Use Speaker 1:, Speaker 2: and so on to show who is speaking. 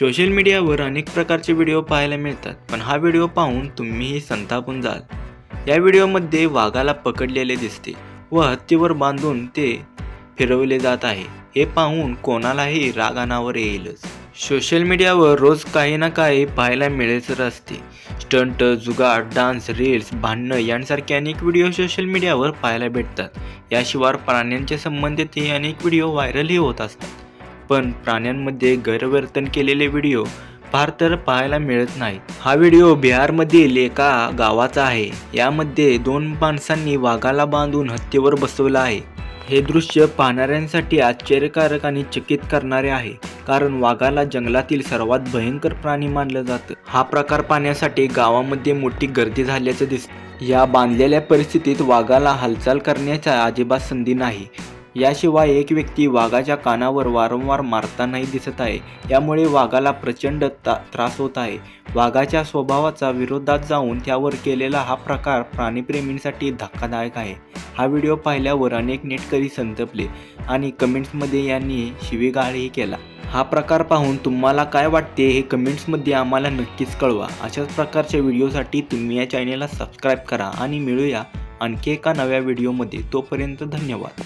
Speaker 1: Social मीडियावर अनेक प्रकारचे व्हिडिओ पाहायला मिळतात पण हा व्हिडिओ पाहून तुम्हीही संतापून जाल. या व्हिडिओमध्ये वाघाला पकडलेले दिसते व हत्तीवर बांधून ते फिरवले जात आहे. हे पाहून कोणालाही राग अनावर येईलच. सोशल मीडियावर रोज काही ना काही पाहायला मिळेलच असते. स्टंट जुगाड डान्स रील्स भांडणं यांसारखे अनेक व्हिडिओ सोशल मीडियावर पाहायला भेटतात. याशिवाय प्राण्यांच्या संबंधितही अनेक व्हिडिओ व्हायरलही होत असतात. पण प्राण्यांमध्ये गैरवर्तन केलेले व्हिडिओ फार तर पाहायला मिळत नाही. हा व्हिडिओ बिहारमधील एका गावाचा आहे. यामध्ये दोन माणसांनी वाघाला बांधून हत्तीवर बसवलं आहे. हे दृश्य पाहणाऱ्यांसाठी आश्चर्यकारक आणि चकित करणारे आहे. कारण वाघाला जंगलातील सर्वात भयंकर प्राणी मानलं जातं. हा प्रकार पाहण्यासाठी गावामध्ये मोठी गर्दी झाल्याचं दिसतं. या बांधलेल्या परिस्थितीत वाघाला हालचाल करण्याचा अजिबात संधी नाही. याशिवाय एक व्यक्ती वाघाच्या कानावर वारंवार मारतानाही दिसत आहे. यामुळे वाघाला प्रचंड ता त्रास होत आहे. वाघाच्या स्वभावाचा विरोधात जाऊन त्यावर केलेला हा प्रकार प्राणीप्रेमींसाठी धक्कादायक आहे. हा व्हिडिओ पाहिल्यावर अनेक नेटकरी संतपले आणि कमेंट्समध्ये यांनी शिवीगाळही केला. हा प्रकार पाहून तुम्हाला काय वाटते हे कमेंट्समध्ये आम्हाला नक्कीच कळवा. अशाच प्रकारच्या व्हिडिओसाठी तुम्ही या चॅनेलला सबस्क्राईब करा आणि मिळूया आणखी एका नव्या व्हिडिओमध्ये. तोपर्यंत धन्यवाद.